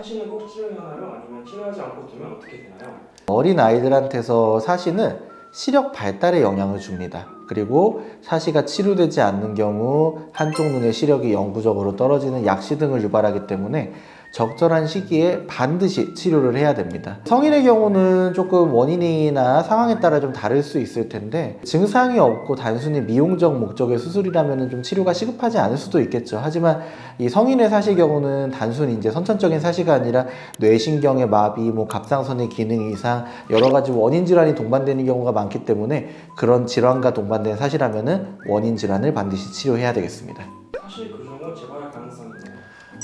사시는 꼭 치료하나요? 아니면 치료하지 않고 두면 어떻게 되나요? 어린 아이들한테서 사시는 시력 발달에 영향을 줍니다. 그리고 사시가 치료되지 않는 경우 한쪽 눈의 시력이 영구적으로 떨어지는 약시 등을 유발하기 때문에 적절한 시기에 반드시 치료를 해야 됩니다. 성인의 경우는 조금 원인이나 상황에 따라 좀 다를 수 있을 텐데 증상이 없고 단순히 미용적 목적의 수술이라면 좀 치료가 시급하지 않을 수도 있겠죠. 하지만 이 성인의 사시 경우는 단순히 이제 선천적인 사시가 아니라 뇌신경의 마비, 뭐 갑상선의 기능 이상 여러 가지 원인 질환이 동반되는 경우가 많기 때문에 그런 질환과 동반된 사시라면은 원인 질환을 반드시 치료해야 되겠습니다. 사실 그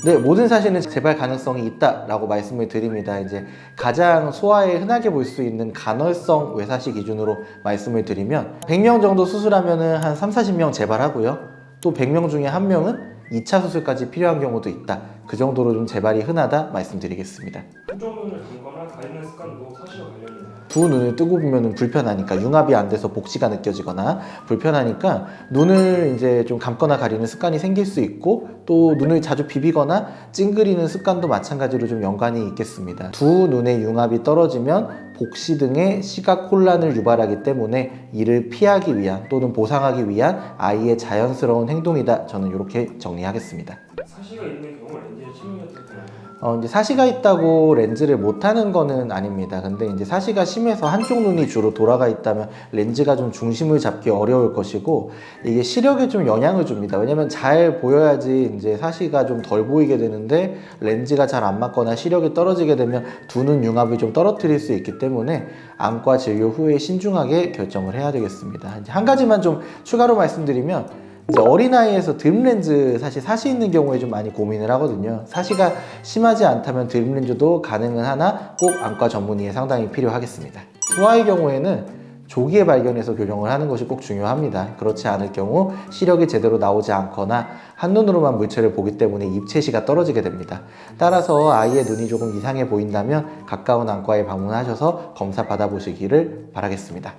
네, 모든 사시는 재발 가능성이 있다라고 말씀을 드립니다. 이제 가장 소아에 흔하게 볼 수 있는 간헐성 외사시 기준으로 말씀을 드리면 100명 정도 수술하면은 한 3, 40명 재발하고요. 또 100명 중에 한 명은 2차 수술까지 필요한 경우도 있다. 그 정도로 좀 재발이 흔하다 말씀드리겠습니다. 한쪽 눈을 감거나 가리는 습관도 사실과 관련이 있나요? 두 눈을 뜨고 보면 불편하니까 융합이 안 돼서 복시가 느껴지거나 불편하니까 눈을 이제 좀 감거나 가리는 습관이 생길 수 있고 또 눈을 자주 비비거나 찡그리는 습관도 마찬가지로 좀 연관이 있겠습니다. 두 눈의 융합이 떨어지면 복시 등의 시각 혼란을 유발하기 때문에 이를 피하기 위한 또는 보상하기 위한 아이의 자연스러운 행동이다. 저는 이렇게 정리하겠습니다. 사시가 있는 경우 렌즈를 치료해야 되나요? 어, 이제 사시가 있다고 렌즈를 못 하는 거는 아닙니다. 근데 이제 사시가 심해서 한쪽 눈이 주로 돌아가 있다면 렌즈가 좀 중심을 잡기 어려울 것이고 이게 시력에 좀 영향을 줍니다. 왜냐면 잘 보여야지 이제 사시가 좀 덜 보이게 되는데 렌즈가 잘 안 맞거나 시력이 떨어지게 되면 두 눈 융합을 좀 떨어뜨릴 수 있기 때문에 안과 진료 후에 신중하게 결정을 해야 되겠습니다. 한 가지만 좀 추가로 말씀드리면 어린아이에서 드림 렌즈 사실 사시 있는 경우에 좀 많이 고민을 하거든요. 사시가 심하지 않다면 드림 렌즈도 가능은 하나 꼭 안과 전문의의 상담이 필요하겠습니다. 소아의 경우에는 조기에 발견해서 교정을 하는 것이 꼭 중요합니다. 그렇지 않을 경우 시력이 제대로 나오지 않거나 한눈으로만 물체를 보기 때문에 입체시가 떨어지게 됩니다. 따라서 아이의 눈이 조금 이상해 보인다면 가까운 안과에 방문하셔서 검사 받아보시기를 바라겠습니다.